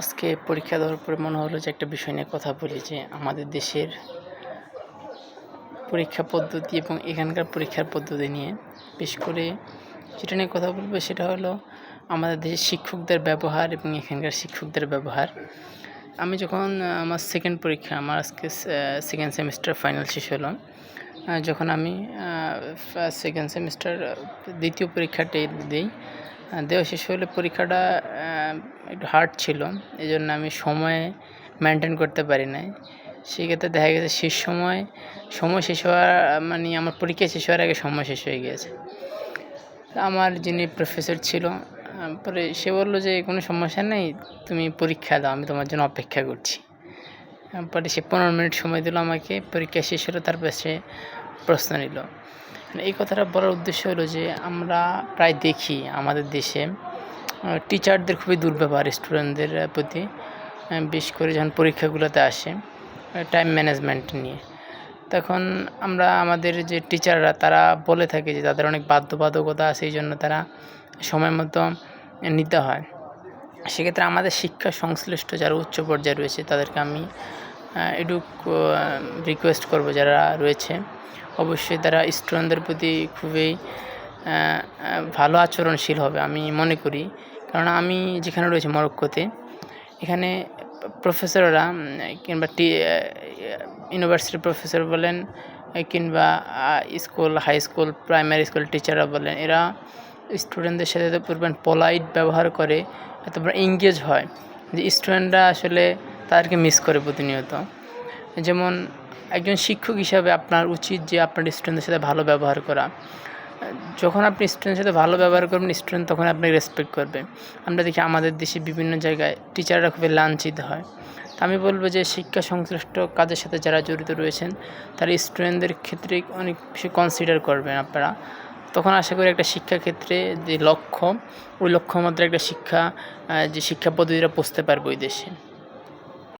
আজকে পরীক্ষা দেওয়ার পরে মনে হলো যে একটা বিষয় নিয়ে কথা বলি যে আমাদের দেশের পরীক্ষা পদ্ধতি এবং এখানকার পরীক্ষার পদ্ধতি নিয়ে। বিশেষ করে যেটা নিয়ে কথা বলব সেটা হলো আমাদের দেশের শিক্ষকদের ব্যবহার এবং এখানকার শিক্ষকদের ব্যবহার। আমি যখন, আমার সেকেন্ড পরীক্ষা, আমার আজকে সেকেন্ড সেমিস্টার ফাইনাল শেষ হলো যখন আমি সেকেন্ড সেমিস্টার দ্বিতীয় পরীক্ষাটি দিই দেওয়া শেষ হলে পরীক্ষাটা একটু হার্ড ছিল এই জন্য আমি সময় মেনটেন করতে পারি নাই। সেক্ষেত্রে দেখা গেছে শেষ সময় সময় শেষ হওয়ার মানে আমার পরীক্ষা শেষ হওয়ার আগে সময় শেষ হয়ে গিয়েছে। আমার যিনি প্রফেসর ছিল পরে সে বলল যে, কোনো সমস্যা নেই, তুমি পরীক্ষা দাও, আমি তোমার জন্য অপেক্ষা করছি। পরে সে পনেরো মিনিট সময় দিল আমাকে, পরীক্ষা শেষ হলো, তারপর সে প্রশ্ন নিল। মানে এই কথাটা বলার উদ্দেশ্য হলো যে, আমরা প্রায় দেখি আমাদের দেশে টিচারদের খুবই দুর্ব্যবহার স্টুডেন্টদের প্রতি বিশেষ করে যখন পরীক্ষাগুলোতে আসে টাইম ম্যানেজমেন্ট নিয়ে। তখন আমরা আমাদের যে টিচাররা তারা বলে থাকে যে তাদের অনেক বাধ্যবাধকতা আছে, এই জন্য তারা সময় মতো নিতে হয়। সেক্ষেত্রে আমাদের শিক্ষা সংশ্লিষ্ট যারা উচ্চ পর্যায়ে রয়েছে, তাদেরকে আমি এটুক রিকোয়েস্ট করব যারা রয়েছে। অবশ্যই তারা স্টুডেন্টদের প্রতি খুবই ভালো আচরণশীল হবে, আমি মনে করি। কারণ আমি যেখানে রয়েছে মরক্কোতে, এখানে প্রফেসররা কিংবা টি ইউনিভার্সিটির প্রফেসর বলেন, কিংবা school, high school, primary school টিচাররা বলেন, এরা স্টুডেন্টদের সাথে এত পরিমাণ পোলাইট ব্যবহার করে, এত এঙ্গেজ হয় যে স্টুডেন্টরা আসলে তাদেরকে মিস করে প্রতিনিয়ত। যেমন একজন শিক্ষক হিসাবে আপনার উচিত যে আপনার স্টুডেন্টদের সাথে ভালো ব্যবহার করা। যখন আপনি স্টুডেন্টের সাথে ভালো ব্যবহার করবেন স্টুডেন্ট তখন আপনাকে রেসপেক্ট করবে। আমরা দেখি আমাদের দেশে বিভিন্ন জায়গায় টিচাররা খুবই লাঞ্ছিত হয়। তা আমি বলব যে, শিক্ষা সংশ্লিষ্ট কাজের সাথে যারা জড়িত রয়েছেন, তারা স্টুডেন্টদের ক্ষেত্রে অনেক বেশি কনসিডার করবেন আপনারা। তখন আশা করি একটা শিক্ষাক্ষেত্রে যে লক্ষ্য, ওই লক্ষ্য মধ্যে একটা শিক্ষা যে শিক্ষা পদ্ধতিটা পৌঁছতে পারবে ওই দেশে।